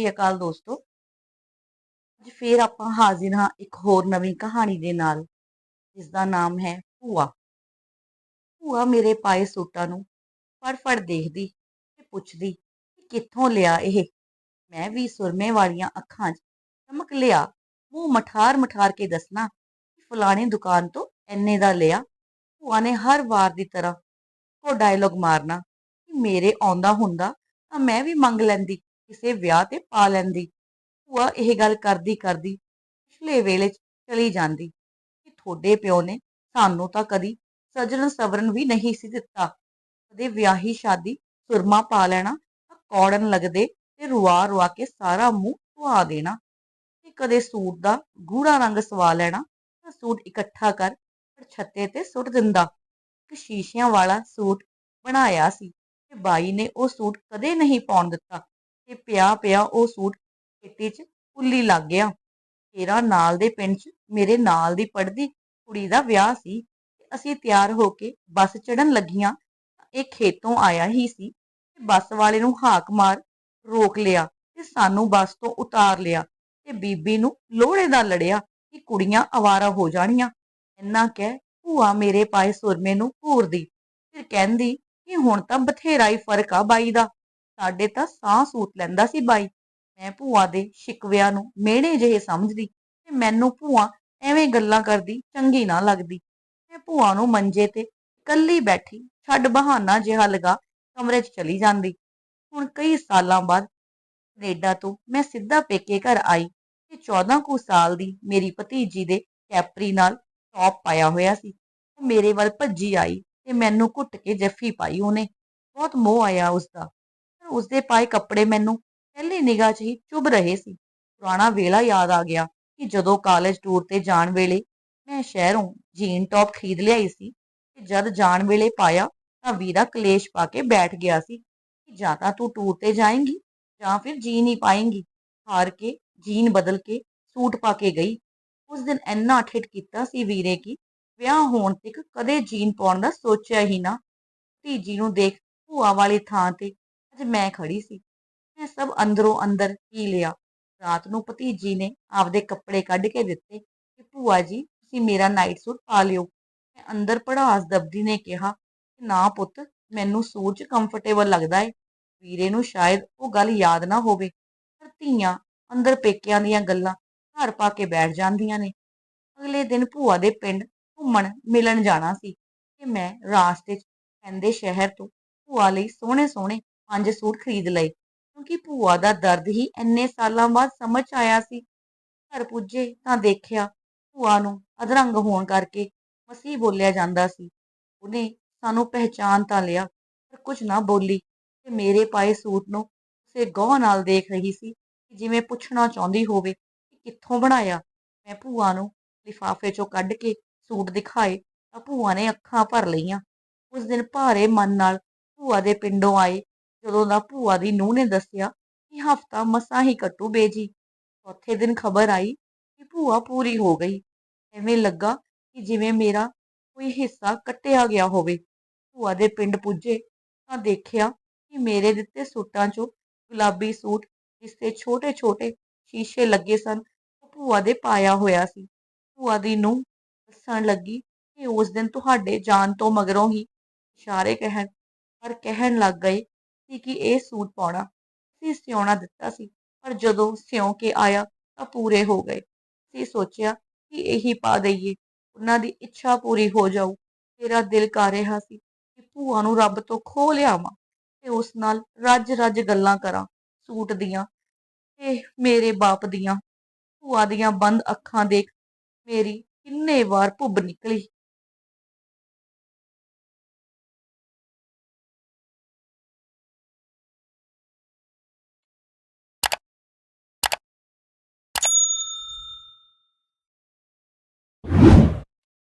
ਸ੍ਰੀ ਅਕਾਲ ਦੋਸਤੋ। ਅੱਜ ਫੇਰ ਆਪਾਂ ਹਾਜ਼ਰ ਹਾਂ ਇੱਕ ਹੋਰ ਨਵੀਂ ਕਹਾਣੀ ਦੇ ਨਾਲ ਜਿਸ ਦਾ ਨਾਮ ਹੈ ਭੂਆ। ਭੂਆ ਮੇਰੇ ਪਾਏ ਸੂਟਾਂ ਨੂੰ ਫੜ ਫੜ ਦੇਖਦੀ ਤੇ ਪੁੱਛਦੀ ਕਿ ਕਿੱਥੋਂ ਲਿਆ ਇਹ? ਮੈਂ ਵੀ ਸੁਰਮੇ ਵਾਲੀਆਂ ਅੱਖਾਂ 'ਚ ਚਮਕ ਲਿਆ, ਮੂੰਹ ਮਠਾਰ ਮਠਾਰ ਕੇ ਦੱਸਣਾ ਕਿ ਫਲਾਣੀ ਦੁਕਾਨ ਤੋਂ ਐਨੇ ਦਾ ਲਿਆ। ਭੂਆ ਨੇ ਹਰ ਵਾਰ ਦੀ ਤਰ੍ਹਾਂ ਕੋ ਡਾਇਲੋਗ ਮਾਰਨਾ ਕਿ ਮੇਰੇ ਆਉਂਦਾ ਹੁੰਦਾ ਤਾਂ ਮੈਂ ਵੀ ਮੰਗ ਲੈਂਦੀ। ਕਿਸੇ ਵਿਆਹ ਤੇ ਪਾ ਲੈਂਦੀ। ਭੂਆ ਇਹ ਗੱਲ ਕਰਦੀ ਕਰਦੀ ਪਿਛਲੇ ਵੇਲੇ 'ਚ ਚਲੀ ਜਾਂਦੀ ਕਿ ਤੁਹਾਡੇ ਪਿਓ ਨੇ ਸਾਨੂੰ ਤਾਂ ਕਦੀ ਸਜਣ ਸਵਰਨ ਵੀ ਨਹੀਂ ਸੀ ਦਿੱਤਾ। ਕਦੇ ਵਿਆਹੀ ਸ਼ਾਦੀ ਸੁਰਮਾ ਪਾ ਲੈਣਾ ਤਾਂ ਕੌੜਨ ਲੱਗਦੇ ਤੇ ਰੁਆ ਰੁਆ ਕੇ ਸਾਰਾ ਮੂੰਹ ਧੁਆ ਦੇਣਾ ਤੇ ਕਦੇ ਸੂਟ ਦਾ ਗੂੜਾ ਰੰਗ ਸਵਾ ਲੈਣਾ ਤਾਂ ਸੂਟ ਇਕੱਠਾ ਕਰ ਛੱਤੇ ਤੇ ਸੁੱਟ ਦਿੰਦਾ। ਇੱਕ ਸ਼ੀਸ਼ਿਆਂ ਵਾਲਾ ਸੂਟ ਬਣਾਇਆ ਸੀ ਤੇ ਬਾਈ ਨੇ ਉਹ ਸੂਟ ਕਦੇ ਨਹੀਂ ਪਾਉਣ ਦਿੱਤਾ। ਤੇ ਪਿਆ ਪਿਆ ਉਹ ਸੂਟ ਖੇਤੀ 'ਚ ਉੱਲੀ ਲੱਗ ਗਿਆ। ਤੇਰਾ ਨਾਲ ਦੇ ਪਿੰਡ 'ਚ ਮੇਰੇ ਨਾਲ ਦੀ ਪੜਦੀ ਕੁੜੀ ਦਾ ਵਿਆਹ ਸੀ ਅਸੀਂ ਤਿਆਰ ਹੋ ਕੇ ਬੱਸ ਚੜਨ ਲੱਗੀਆਂ ਇਹ ਖੇਤੋਂ ਆਇਆ ਹੀ ਸੀ ਤੇ ਬੱਸ ਵਾਲੇ ਨੂੰ ਹਾਕ ਮਾਰ ਰੋਕ ਲਿਆ ਤੇ ਸਾਨੂੰ ਬੱਸ ਤੋਂ ਉਤਾਰ ਲਿਆ ਤੇ ਬੀਬੀ ਨੂੰ ਲੋਹੜੇ ਦਾ ਲੜਿਆ ਕਿ ਕੁੜੀਆਂ ਆਵਾਰਾ ਹੋ ਜਾਣੀਆਂ। ਇੰਨਾ ਕਹਿ ਭੂਆ ਮੇਰੇ ਪਾਏ ਸੁਰਮੇ ਨੂੰ ਘੂਰਦੀ, ਫਿਰ ਕਹਿੰਦੀ ਕਿ ਹੁਣ ਤਾਂ ਬਥੇਰਾ ਹੀ ਫ਼ਰਕ ਆ ਬਾਈ ਦਾ। ਸਾਡੇ ਤਾਂ ਸਾਹ ਸੂਤ ਲੈਂਦਾ ਸੀ ਬਾਈ। ਮੈਂ ਭੂਆ ਦੇ ਸ਼ਿਕਵਿਆਂ ਨੂੰ ਮਿਹਣੇ ਜਿਹੇ ਸਮਝਦੀ ਤੇ ਮੈਨੂੰ ਭੂਆ ਐਵੇਂ ਗੱਲਾਂ ਕਰਦੀ ਚੰਗੀ ਨਾ ਲੱਗਦੀ। ਮੈਂ ਭੂਆ ਨੂੰ ਮੰਜੇ ਤੇ ਇਕੱਲੀ ਬੈਠੀ ਛੱਡ ਬਹਾਨਾ ਜਿਹਾ ਲਗਾ ਕਮਰੇ 'ਚ ਚਲੀ ਜਾਂਦੀ। ਹੁਣ ਕਈ ਸਾਲਾਂ ਬਾਅਦ ਕੈਨੇਡਾ ਤੋਂ ਮੈਂ ਸਿੱਧਾ ਪੇਕੇ ਘਰ ਆਈ ਤੇ 14 ਕੁ ਸਾਲ ਦੀ ਮੇਰੀ ਭਤੀਜੀ ਦੇ ਕੈਪਰੀ ਨਾਲ ਟੌਪ ਪਾਇਆ ਹੋਇਆ ਸੀ। ਉਹ ਮੇਰੇ ਵੱਲ ਭੱਜੀ ਆਈ ਤੇ ਮੈਨੂੰ ਘੁੱਟ ਕੇ ਜੱਫੀ ਪਾਈ ਉਹਨੇ। ਬਹੁਤ ਮੋਹ ਆਇਆ ਉਸਦਾ। ਪਰ ਉਸਦੇ ਪਾਏ ਕੱਪੜੇ ਮੈਨੂੰ ਪਹਿਲੀ ਨਿਗਾਹ 'ਚ ਹੀ ਚੁਭ ਰਹੇ ਸੀ। ਪੁਰਾਣਾ ਵੇਲਾ ਯਾਦ ਆ ਗਿਆ ਕਿ ਜਦੋਂ ਕਾਲਜ ਟੂਰ ਤੇ ਜਾਣ ਵੇਲੇ ਮੈਂ ਸ਼ਹਿਰੋਂ ਜੀਨ ਟੌਪ ਖਰੀਦ ਲਿਆਈ ਸੀ ਤੇ ਜਦ ਜਾਣ ਵੇਲੇ ਪਾਇਆ ਤਾਂ ਵੀਰਾ ਕਲੇਸ਼ ਪਾ ਕੇ ਬੈਠ ਗਿਆ ਸੀ ਕਿ ਜਾਂ ਤਾਂ ਤੂੰ ਟੂਰ ਤੇ ਜਾਏਂਗੀ ਜਾਂ ਫਿਰ ਜੀਨ ਹੀ ਪਾਏਂਗੀ। ਹਾਰ ਕੇ ਜੀਨ ਬਦਲ ਕੇ ਸੂਟ ਪਾ ਕੇ ਗਈ। ਉਸ ਦਿਨ ਇੰਨਾ ਠਿੱਠ ਕੀਤਾ ਸੀ ਵੀਰੇ ਕੀ ਵਿਆਹ ਹੋਣ ਤੱਕ ਕਦੇ ਜੀਨ ਪਾਉਣ ਦਾ ਸੋਚਿਆ ਹੀ ਨਾ। ਧੀਜੀ ਨੂੰ ਦੇਖ ਭੂਆ ਵਾਲੀ ਥਾਂ ਤੇ ਅੱਜ ਮੈਂ ਖੜੀ ਸੀ। ਮੈਂ ਸਭ ਅੰਦਰੋਂ ਅੰਦਰ ਪੀ ਲਿਆ। ਰਾਤ ਨੂੰ ਭਤੀਜੀ ਨੇ ਆਪਦੇ ਕੱਪੜੇ ਕੱਢ ਕੇ ਦਿੱਤੇ ਕਿ, ਭੂਆ ਜੀ, ਤੁਸੀਂ ਮੇਰਾ ਨਾਈਟ ਸੂਟ ਪਾ ਲਿਓ। ਮੈਂ ਅੰਦਰ ਪੜਾਸ ਦਬਦੀ ਨੇ ਕਿਹਾ ਕਿ, ਨਾ ਪੁੱਤ, ਮੈਨੂੰ ਸੂਟ 'ਚ ਕੰਫਰਟੇਬਲ ਲੱਗਦਾ ਏ। ਵੀਰੇ ਨੂੰ ਸ਼ਾਇਦ ਉਹ ਗੱਲ ਯਾਦ ਨਾ ਹੋਵੇ। ਪਰ ਧੀਆਂ ਅੰਦਰ ਪੇਕਿਆਂ ਦੀਆਂ ਗੱਲਾਂ ਘਰ ਪਾ ਕੇ ਬੈਠ ਜਾਂਦੀਆਂ ਨੇ। ਅਗਲੇ ਦਿਨ ਭੂਆ ਦੇ ਪਿੰਡ ਘੁੰਮਣ ਮਿਲਣ ਜਾਣਾ ਸੀ ਤੇ ਮੈਂ ਰਾਸਤੇ 'ਚ ਪੈਂਦੇ ਸ਼ਹਿਰ ਤੋਂ ਭੂਆ ਲਈ ਸੋਹਣੇ ਸੋਹਣੇ ਪੰਜ ਸੂਟ ਖਰੀਦ ਲਏ, ਕਿਉਂਕਿ ਭੂਆ ਦਾ ਦਰਦ ਹੀ ਇੰਨੇ ਸਾਲਾਂ ਬਾਅਦ ਸਮਝ ਆਇਆ ਸੀ। ਘਰ ਪੁੱਜੇ ਤਾਂ ਦੇਖਿਆ ਭੂਆ ਨੂੰ ਅਧਰੰਗ ਹੋਣ ਕਰਕੇ ਮਸੀ ਬੋਲਿਆ ਜਾਂਦਾ ਸੀ। ਉਹਨੇ ਸਾਨੂੰ ਪਹਿਚਾਨ ਤਾਂ ਲਿਆ, ਪਰ ਕੁਝ ਨਾ ਬੋਲੀ ਤੇ ਮੇਰੇ ਪਾਏ ਸੂਟ ਨੂੰ ਉਸੇ ਗੌਰ ਨਾਲ ਦੇਖ ਰਹੀ ਸੀ ਕਿ ਜਿਵੇਂ ਪੁੱਛਣਾ ਚਾਹੁੰਦੀ ਹੋਵੇ ਕਿ ਕਿੱਥੋਂ ਬਣਾਇਆ। ਮੈਂ ਭੂਆ ਨੂੰ ਲਿਫਾਫੇ 'ਚੋਂ ਕੱਢ ਕੇ ਸੂਟ ਦਿਖਾਏ ਤਾਂ ਭੂਆ ਨੇ ਅੱਖਾਂ ਭਰ ਲਈਆਂ। ਉਸ ਦਿਨ ਭਾਰੇ ਮਨ ਨਾਲ ਭੂਆ ਦੇ ਪਿੰਡੋਂ ਆਏ ਜਦੋਂ ਦਾ ਭੂਆ ਦੀ ਨੂੰਹ ਨੇ ਦੱਸਿਆ ਕਿ ਹਫਤਾ ਮਸਾਂ ਹੀ ਕੱਟੂ ਬੇਜੀ ਚੌਥੇ ਦਿਨ ਖਬਰ ਆਈ ਕਿ ਭੂਆ ਪੂਰੀ ਹੋ ਗਈ। ਐਵੇਂ ਲੱਗਾ ਕਿ ਜਿਵੇਂ ਮੇਰਾ ਕੋਈ ਹਿੱਸਾ ਕੱਟਿਆ ਗਿਆ ਹੋਵੇ। ਭੂਆ ਦੇ ਪਿੰਡ ਪੁੱਜੇ ਤਾਂ ਦੇਖਿਆ ਕਿ ਮੇਰੇ ਦਿੱਤੇ ਸੂਟਾਂ 'ਚੋਂ ਗੁਲਾਬੀ ਸੂਟ ਜਿਸ ਤੇ ਛੋਟੇ ਛੋਟੇ ਸ਼ੀਸ਼ੇ ਲੱਗੇ ਸਨ ਉਹ ਭੂਆ ਦੇ ਪਾਇਆ ਹੋਇਆ ਸੀ। ਭੂਆ ਦੀ ਨੂੰਹ ਦੱਸਣ ਲੱਗੀ ਕਿ ਉਸ ਦਿਨ ਤੁਹਾਡੇ ਜਾਣ ਤੋਂ ਮਗਰੋਂ ਹੀ ਇਸ਼ਾਰੇ ਕਹਿਣ, ਪਰ ਕਹਿਣ ਲੱਗ ਗਏ ਸੀ ਕਿ ਇਹ ਸੂਟ ਪਾਉਣਾ ਸੀ, ਸਿਉਣਾ ਦਿੱਤਾ ਸੀ, ਪਰ ਜਦੋਂ ਸਿਉਂ ਕੇ ਆਇਆ ਤਾਂ ਪੂਰੇ ਹੋ ਗਏ। ਸੀ ਸੋਚਿਆ ਕਿ ਇਹੀ ਪਾ ਦਈਏ, ਉਹਨਾਂ ਦੀ ਇੱਛਾ ਪੂਰੀ ਹੋ ਜਾਊ। ਤੇਰਾ ਦਿਲ ਕਰ ਰਿਹਾ ਸੀ ਕਿ ਭੂਆ ਨੂੰ ਰੱਬ ਤੋਂ ਖੋ ਲਿਆਵਾਂ ਤੇ ਉਸ ਨਾਲ ਰੱਜ ਰੱਜ ਗੱਲਾਂ ਕਰਾਂ, ਸੂਟ ਦੀਆਂ ਤੇ ਮੇਰੇ ਬਾਪ ਦੀਆਂ। ਭੂਆ ਦੀਆਂ ਬੰਦ ਅੱਖਾਂ ਦੇਖ ਮੇਰੀ ਕਿੰਨੇ ਵਾਰ ਭੁੱਬ ਨਿਕਲੀ।